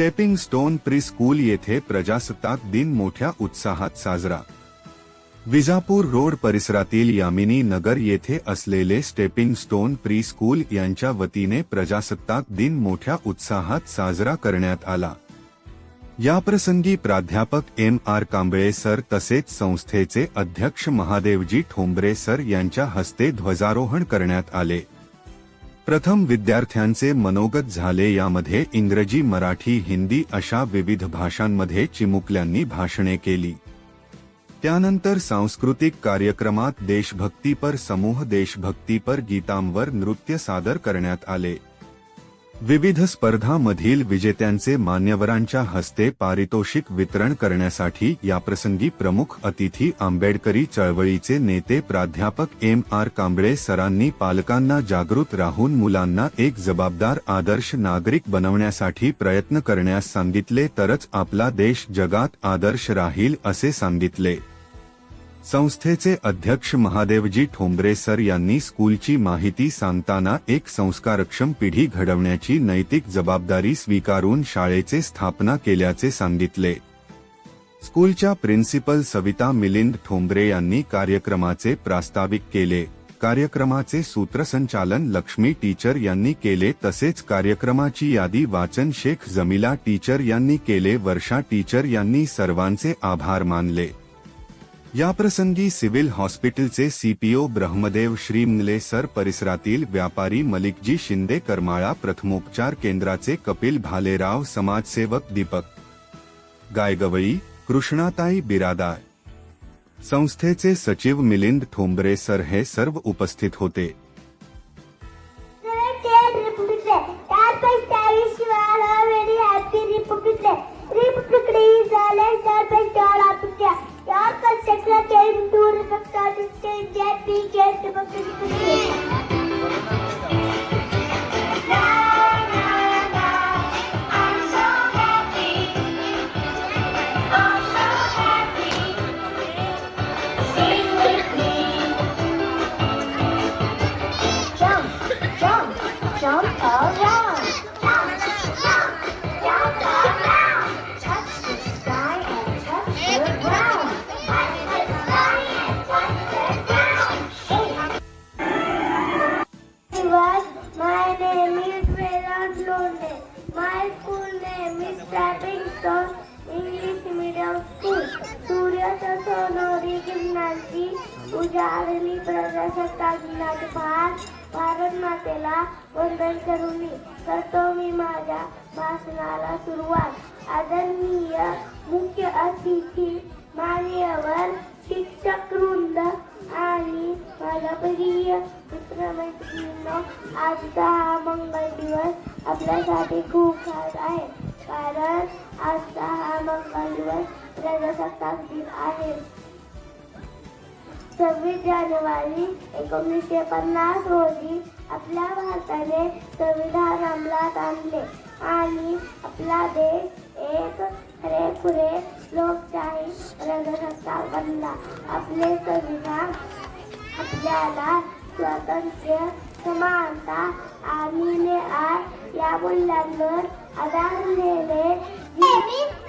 Stepping stone pre school येथे प्रजासत्ताक दिन मोठ्या उत्साहात साजरा. विजापूर रोड परिसरातील यामिनी नगर येथे असलेले स्टेपिंग स्टोन प्री स्कूल यांच्या वतीने प्रजासत्ताक दिन मोठ्या उत्साहात साजरा करण्यात आला. याप्रसंगी प्राध्यापक एम आर कांबळे सर तसेच संस्थेचे अध्यक्ष महादेवजी ठोंबरे सर यांच्या हस्ते ध्वजारोहण करण्यात आले. प्रथम विद्यार्थ्यांचे मनोगत झाले यामध्ये इंग्रजी मराठी हिंदी अशा विविध भाषांमध्ये चिमुकल्यांनी भाषणे केली. त्यानंतर सांस्कृतिक कार्यक्रमात देशभक्तीपर समूह देशभक्तीपर गीतांवर नृत्य सादर करण्यात आले. विविध स्पर्धामधील विजेत्यांचे मान्यवरांच्या हस्ते पारितोषिक वितरण करण्यासाठी याप्रसंगी प्रमुख अतिथी आंबेडकरी चळवळीचे नेते प्राध्यापक एम आर कांबळे सरांनी पालकांना जागृत राहून मुलांना एक जबाबदार आदर्श नागरिक बनवण्यासाठी प्रयत्न करण्यास सांगितले तरच आपला देश जगात आदर्श राहील असे सांगितले. संस्थेचे अध्यक्ष महादेवजी ठोंबरे सर यांनी स्कूलची माहिती सांगताना एक संस्कारक्षम पिढी घडवण्याची नैतिक जबाबदारी स्वीकारून शाळेचे स्थापना केल्याचे सांगितले. स्कूलच्या प्रिन्सिपल सविता मिलिंद ठोंबरे यांनी कार्यक्रमाचे प्रास्ताविक केले. कार्यक्रमाचे सूत्रसंचालन लक्ष्मी टीचर यांनी केले तसेच कार्यक्रमाची यादी वाचन शेख जमिला टीचर यांनी केले वर्षा टीचर यांनी सर्वांचे आभार मानले. याप्रसंगी सिव्हिल हॉस्पिटलचे सीपीओ ब्रह्मदेव श्रीमले सर परिसरातील व्यापारी मलिकजी शिंदे करमाळा प्रथमोपचार केंद्राचे कपिल भालेराव समाजसेवक दीपक. गायगवळी कृष्णाताई बिरादार. संस्थेचे सचिव मिलिंद ठोंबरे सर हे सर्व उपस्थित होते. വിദ്യാർത്ഥി കേട്ട് name is Stepping Stone English सूर्याच्या सोनोरी गिरणांची उजाडली प्रजासत्ताक दिनाचे पहाट भारत मातेला वंदन करून मी करतो मी माझ्या भाषणाला सुरुवात आदरणीय मुख्य अतिथी मान्यवर शिक्षक वृंद आणि माझ्या प्रिय मित्रमैत्रिणींनो आजचा हा मंगल दिवस आपल्यासाठी खूप खास आहे कारण आजचा हा मंगल दिवस प्रजासत्ताक दिन आहे. सव्वीस जानेवारी एकोणीसशे पन्नास रोजी आपल्या भारताने संविधान अंमलात आणले आणि आपला देश एक खरेखुरे लोकशाही प्रजासत्ताक बनला. आपले संविधान आपल्याला स्वातंत्र्य समानता आणि न्याय या मूल्यांवर आधारलेले Today